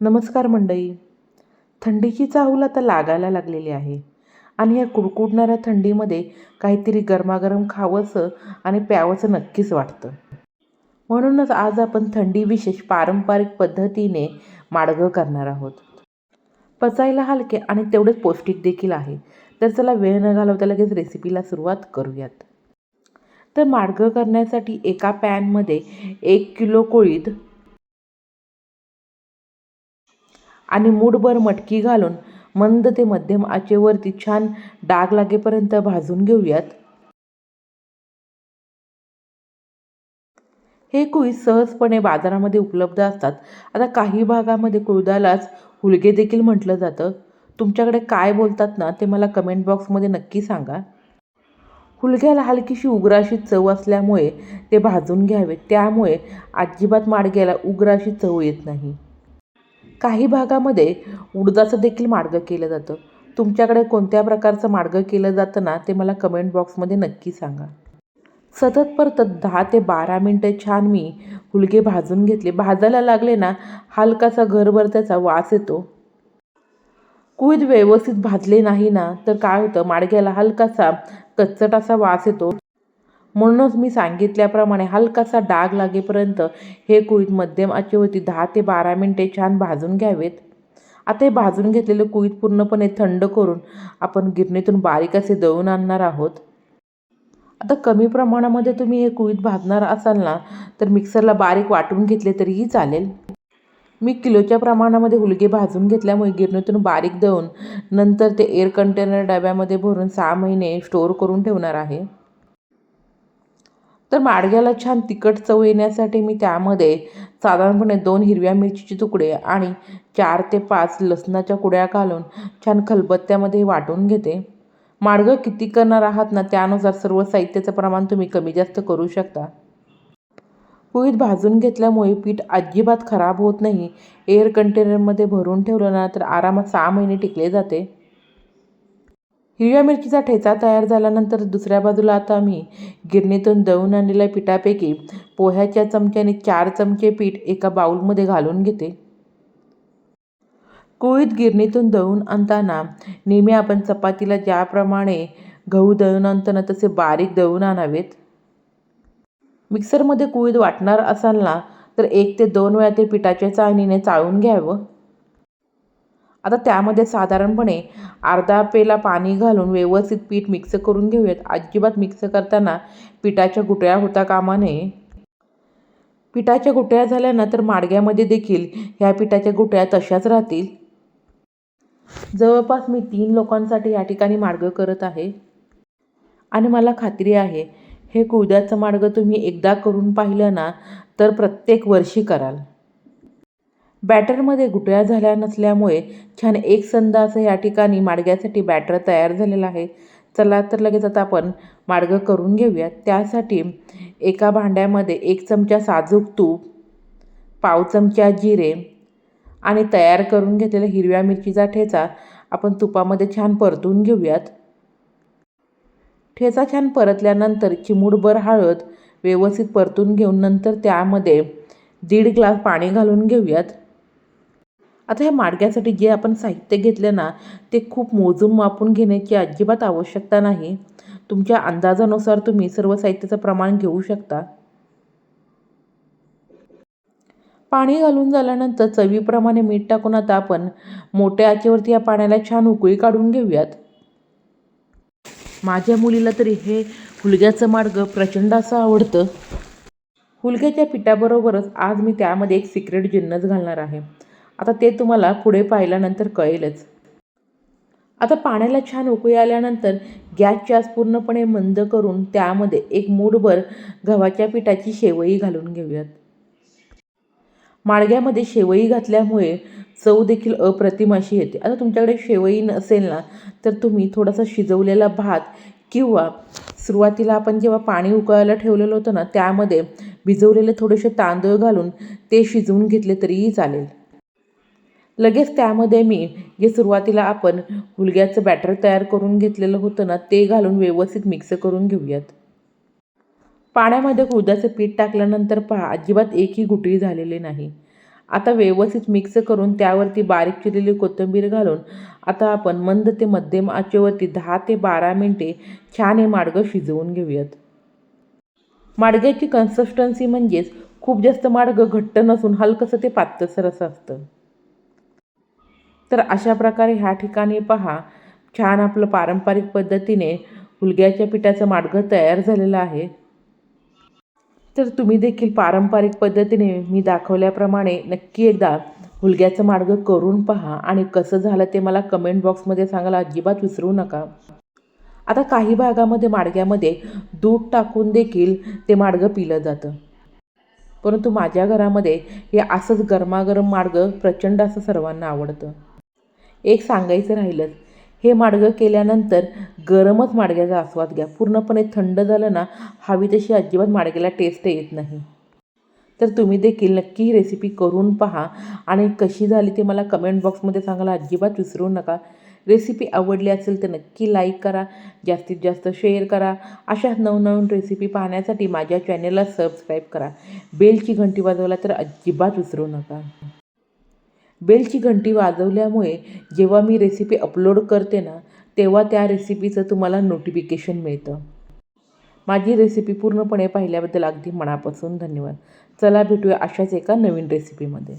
नमस्कार मंडई थंडीची चाहूल आता लागायला लागलेली आहे. आणि या कुडकुडणाऱ्या थंडीमध्ये काहीतरी गरमागरम खावंसं आणि प्यावंसं नक्कीच वाटतं. म्हणूनच आज आपण थंडी विशेष पारंपरिक पद्धतीने माडगं करणार आहोत. पचायला हलके आणि तेवढेच पौष्टिक देखील आहे. तर चला वेळ न घालवता लगेच रेसिपीला सुरुवात करूयात. तर माडगं करण्यासाठी एका पॅनमध्ये एक किलो कोळीद आणि मूठभर मटकी घालून मंद ते मध्यम आचेवरती छान डाग लागेपर्यंत भाजून घेऊयात. हे कुळीत सहजपणे बाजारामध्ये उपलब्ध असतात. आता काही भागामध्ये कुळदालाच हुलगे देखील म्हटलं जातं. तुमच्याकडे काय बोलतात ना ते मला कमेंट बॉक्समध्ये नक्की सांगा. हुलग्याला हलकीशी उग्राशी चव असल्यामुळे ते भाजून घ्यावे. त्यामुळे अजिबात माडग्याला उग्राशी चव येत नाही. काही भागामध्ये उडदाचं देखील मार्ग केलं जातं. तुमच्याकडे कोणत्या प्रकारचं मार्ग केलं जातं ना ते मला कमेंट बॉक्समध्ये नक्की सांगा. सतत परतत दहा ते बारा मिनटं छान मी हुलगे भाजून घेतले. भाजायला लागले ना हलकासा घरभर त्याचा वास येतो. कुईद व्यवस्थित भाजले नाही ना तर काय होतं माडग्याला हलकासा कच्चट असा वास येतो. म्हणूनच मी सांगितल्याप्रमाणे हलकासा डाग लागेपर्यंत हे कुळीत मध्यम आचेवरती दहा ते बारा मिनटे छान भाजून घ्यावेत. आता हे भाजून घेतलेले कुळीत पूर्णपणे थंड करून आपण गिरणीतून बारीक असे दळून आणणार आहोत. आता कमी प्रमाणामध्ये तुम्ही हे कुळीत भाजणार असाल ना तर मिक्सरला बारीक वाटून घेतले तरीही चालेल. मी किलोच्या प्रमाणामध्ये हुलगे भाजून घेतल्यामुळे गिरणीतून बारीक दळून नंतर ते एअर कंटेनर डब्यामध्ये भरून सहा महिने स्टोअर करून ठेवणार आहे. तर माडग्याला छान तिखट चव येण्यासाठी मी त्यामध्ये साधारणपणे दोन हिरव्या मिरचीचे तुकडे आणि चार ते पाच लसणाच्या कुड्या घालून छान खलबत्त्यामध्ये वाटून घेते. माडगं किती करणार आहात ना त्यानुसार सर्व साहित्याचं प्रमाण तुम्ही कमी जास्त करू शकता. पोळीत भाजून घेतल्यामुळे पीठ अजिबात खराब होत नाही. एअर कंटेनरमध्ये भरून ठेवलं ना तर आरामात सहा महिने टिकले जाते. हिरव्या मिरचीचा ठेचा तयार झाल्यानंतर दुसऱ्या बाजूला आता मी गिरणीतून दळून आणलेल्या पिठापैकी पोह्याच्या चमच्याने चार चमचे पीठ एका बाऊलमध्ये घालून घेते. कोळीत गिरणीतून दळून आणताना नेहमी आपण चपातीला ज्याप्रमाणे गहू दळून आणतो ना तसे बारीक दळून आणावेत. मिक्सरमध्ये कुळीत वाटणार असाल ना तर एक ते दोन वेळा ते पिठाच्या चाळणीने चाळून घ्यावं. आता त्यामध्ये साधारणपणे अर्धा पेला पाणी घालून व्यवस्थित पीठ मिक्स करून घेऊयात. अजिबात मिक्स करताना पिठाच्या गुटळ्या होता कामा नये. पिठाच्या गुटळ्या झाल्या ना तर माडग्यामध्ये देखील ह्या पिठाच्या गुटळ्या तशाच राहतील. जवळपास मी तीन लोकांसाठी या ठिकाणी माडगं करत आहे. आणि मला खात्री आहे हे कुळद्याचं माडगं तुम्ही एकदा करून पाहिलं ना तर प्रत्येक वर्षी कराल. बॅटरमध्ये गुटळ्या झाल्या नसल्यामुळे छान एक संद असं या ठिकाणी माडग्यासाठी बॅटर तयार झालेलं आहे. चला तर लगेच आता आपण माडगं करून घेऊयात. त्यासाठी एका भांड्यामध्ये एक चमचा साजूक तूप पाव चमचा जिरे आणि तयार करून घेतलेला हिरव्या मिरचीचा ठेचा आपण तुपामध्ये छान परतून घेऊयात. ठेचा छान परतल्यानंतर चिमूडभर हळद व्यवस्थित परतून घेऊन नंतर त्यामध्ये दीड ग्लास पाणी घालून घेऊयात. आता ह्या माडग्यासाठी जे आपण साहित्य घेतलं ना ते खूप मोजून मापून घेण्याची अजिबात आवश्यकता नाही. तुमच्या अंदाजानुसार तुम्ही सर्व साहित्याचं प्रमाण घेऊ शकता. पाणी घालून झाल्यानंतर चवीप्रमाणे मीठ टाकून आता आपण मोठ्या आचेवरती या पाण्याला छान उकळी काढून घेऊयात. माझ्या मुलीला तरी हे हुलग्याचं मार्ग प्रचंड असं आवडतं. हुलग्याच्या पिठाबरोबरच आज मी त्यामध्ये एक सिक्रेट जिन्नस घालणार आहे. आता ते तुम्हाला पुढे पाहिल्यानंतर कळेलच. आता पाण्याला छान उकळी आल्यानंतर गॅस आस पूर्णपणे मंद करून त्यामध्ये एक मूठभर गव्हाच्या पिठाची शेवई घालून घेऊयात. माळग्यामध्ये शेवई घातल्यामुळे चव देखील अप्रतिम अशी येते. आता तुमच्याकडे शेवई नसेल ना तर तुम्ही थोडासा शिजवलेला भात किंवा सुरुवातीला आपण जेव्हा पाणी उकळायला ठेवलेलं होतं ना त्यामध्ये भिजवलेले थोडेसे तांदूळ घालून ते शिजवून घेतले तरीही चालेल. लगेच त्यामध्ये मी जे सुरुवातीला आपण हुलग्याचं बॅटर तयार करून घेतलेलं होतं ना ते घालून व्यवस्थित मिक्स करून घेऊयात. पाण्यामध्ये उडदाचं पीठ टाकल्यानंतर पहा अजिबात एकही गुटळी झालेली नाही. आता व्यवस्थित मिक्स करून त्यावरती बारीक चिरलेली कोथिंबीर घालून आता आपण मंद ते मध्यम आचेवरती दहा ते बारा मिनटे छान हे माडगं शिजवून घेऊयात. माडग्याची कन्सिस्टन्सी म्हणजेच खूप जास्त माडगं घट्ट नसून हलकंसं ते पातळसर असं असतं. तर अशा प्रकारे ह्या ठिकाणी पहा छान आपलं पारंपरिक पद्धतीने हुलग्याच्या पिठाचं माडगं तयार झालेलं आहे. तर तुम्ही देखील पारंपरिक पद्धतीने मी दाखवल्याप्रमाणे नक्की एकदा हुलग्याचं माडगं करून पहा आणि कसं झालं ते मला कमेंट बॉक्समध्ये सांगायला अजिबात विसरू नका. आता काही भागामध्ये माडग्यामध्ये दूध टाकून देखील ते माडगं पिलं जातं. परंतु माझ्या घरामध्ये हे असंच गरमागरम माडगं प्रचंड असं सर्वांना आवडतं. एक सांगायचं राहिलंच. हे माडगं केल्यानंतर गरमच माडग्याचा आस्वाद घ्या. पूर्णपणे थंड झालं ना हवी तशी अजिबात माडग्याला टेस्ट येत नाही. तर तुम्ही देखील नक्की ही रेसिपी करून पहा. आणि कशी झाली ते मला कमेंट बॉक्समध्ये सांगायला अजिबात विसरू नका. रेसिपी आवडली असेल तर नक्की लाईक करा. जास्तीत जास्त शेअर करा. अशा नवनवीन रेसिपी पाहण्यासाठी माझ्या चॅनेलला सबस्क्राईब करा. बेलची घंटी वाजवला तर अजिबात विसरू नका. बेलची घंटी वाजवल्यामुळे जेव्हा मी रेसिपी अपलोड करते ना तेव्हा त्या रेसिपीचं तुम्हाला नोटिफिकेशन मिळतं. माझी रेसिपी पूर्णपणे पाहिल्याबद्दल अगदी मनापासून धन्यवाद. चला भेटूया अशाच एका नवीन रेसिपीमध्ये